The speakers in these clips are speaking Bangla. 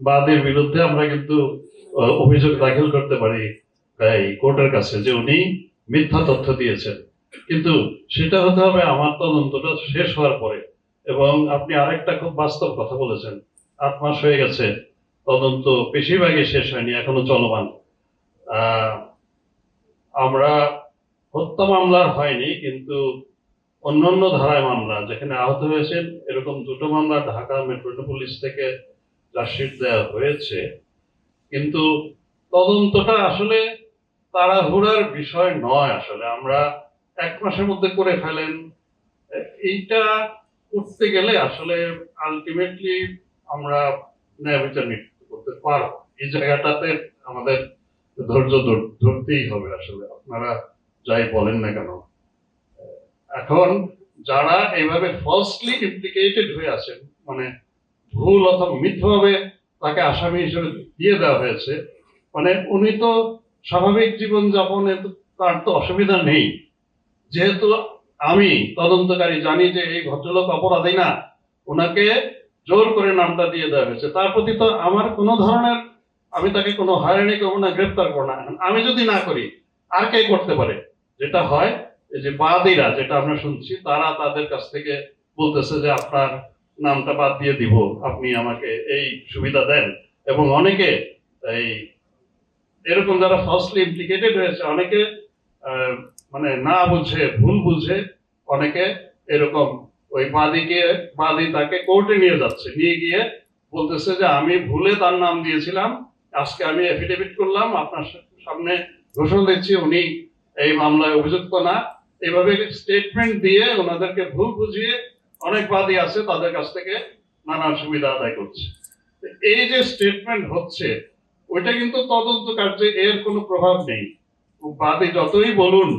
বাদীর বিরুদ্ধে আমরা কিন্তু অভিযোগ দাখিল করতে পারি, এই কোর্টের কাছে যে উনি মিথ্যা তথ্য দিয়েছেন। কিন্তু সেটা হতে হবে আমার তদন্তটা শেষ হওয়ার পরে। এবং আপনি আরেকটা খুব বাস্তব কথা বলেছেন, আট মাস হয়ে গেছে, তদন্ত বেশিরভাগই শেষ হয়নি, এখনও চলমান। আমরা হত্যা মামলার হয়নি, কিন্তু অন্যান্য ধারায় মামলা, যেখানে আহত হয়েছেন, এরকম দুটো মামলা ঢাকা মেট্রোপলিস থেকে চার্জশিট দেওয়া হয়েছে। কিন্তু তদন্তটা আসলে তাড়াহুড়ার বিষয় নয় আসলে। আমরা এক মাসের মধ্যে করে ফেলেন। এইটা করতে গেলে আসলে আলটিমেটলি আমরা ন্যায় বিচার করতে পারব। এই জায়গাটাতে আমাদের ধৈর্য ধরতেই হবে আসলে। আপনারা যাই বলেন না কেন। এখন যারা এইভাবে ফলসলি ইমপ্লিকেটেড হয়ে আছেন মানে ভুল অথবা মিথ্যাভাবে তাকে আসামি হিসেবে দিয়ে দেওয়া হয়েছে। মানে উনি তো স্বাভাবিক জীবনযাপনে তার তো অসুবিধা নেই। যেহেতু আমি তদন্তকারী জানি যে এই ভদ্রলোক অপরাধী না, ওনাকে জোর করে নামটা দিয়ে দেওয়া হয়েছে। তার প্রতি তো আমার কোনো ধরনের, আমি তাকে কোনো হয়রানি করব না, গ্রেপ্তার করব না। আমি যদি না করি, আর কে করতে পারে? যেটা হয়, এই যে বাদীরা, যেটা আমরা শুনছি, তারা তাদের কাছ থেকে বলতেছে যে আপনার নামটা বাদ দিয়ে দিব। আপনি আমাকে এই সুবিধা দেন। এবং অনেকে এই এরকম যারা ফার্স্টলি ইমপ্লিকেটেড হয়েছে, অনেকে মানে না বুঝে, ভুল বুঝে, অনেকে এরকম ওই বাদীকে, বাদী তাকে কোর্টে নিয়ে যাচ্ছে। নিয়ে গিয়ে বলতেছে যে, আমি ভুলে তার নাম দিয়েছিলাম। আজকে আমি এফিডেভিট করলাম। আপনার সামনে ঘোষণা দিচ্ছি, উনি এই মামলায় অভিযুক্ত না। এইভাবে স্টেটমেন্ট দিয়ে ওনাদেরকে ভুল বুঝিয়ে অনেক বাদী আছে, তাদের কাছ থেকে নানান সুবিধা আদায় করছে। এই যে স্টেটমেন্ট হচ্ছে, ওইটা কিন্তু তদন্ত কার্যে এর কোনো প্রভাব নেই। বাদী যতই বলুন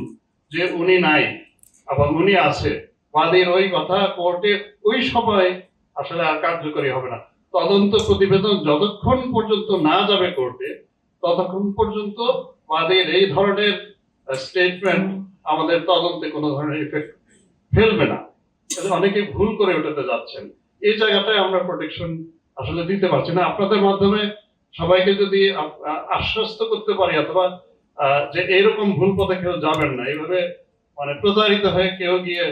যে উনি নাই, আবার উনি আছে, বাদীর ওই কথা কোর্টে ওই সময় আসলে আর কার্যকরী হবে না। তদন্ত প্রতিবেদন যতক্ষণ পর্যন্ত না যাবে কোর্টে, ততক্ষণ পর্যন্ত বাদীর এই ধরনের স্টেটমেন্ট আমাদের তদন্তে কোনো ধরনের ইফেক্ট ফেলবে না। অনেকে ভুল করে ওটাতে যাচ্ছেন। এই জায়গাটায় আমরা প্রোটেকশন আসলে দিতে পারছি না। আপনাদের মাধ্যমে সবাইকে যদি আশ্বস্ত করতে পারি, অথবা যে এরকম ভুল পথে কেউ যাবেন না, এইভাবে মানে প্রতারিত হয়ে কেউ গিয়ে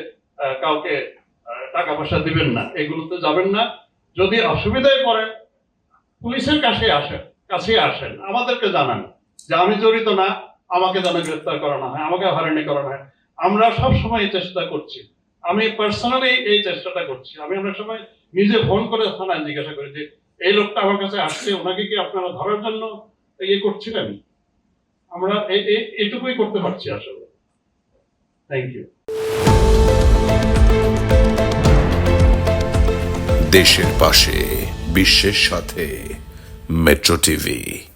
কাউকে টাকা পয়সা দিবেন না এগুলোতে যাবেন না। যদি অসুবিধায় পড়েন, পুলিশের কাছে আসেন কাছে আসেন, আমাদেরকে জানান যে আমি জড়িত না, আমাকে যেন গ্রেফতার করানো হয়, আমাকে হয়রানি করানো হয়। আমরা সব সময় চেষ্টা করছি। আমি পার্সোনালি এই চেষ্টাটা করছি। আমি অনেক সময় নিজে ফোন করে থানায় জিজ্ঞাসা করি যে, এই লোকটা আমার কাছে আসছে, ওনাকে কি আপনারা ধরার জন্য ইয়ে করছিলেন? আমরা এই- করতে পারছি আসলে। থ্যাংক ইউ দেশের পাশে, বিশ্বের সাথে মেট্রো টিভি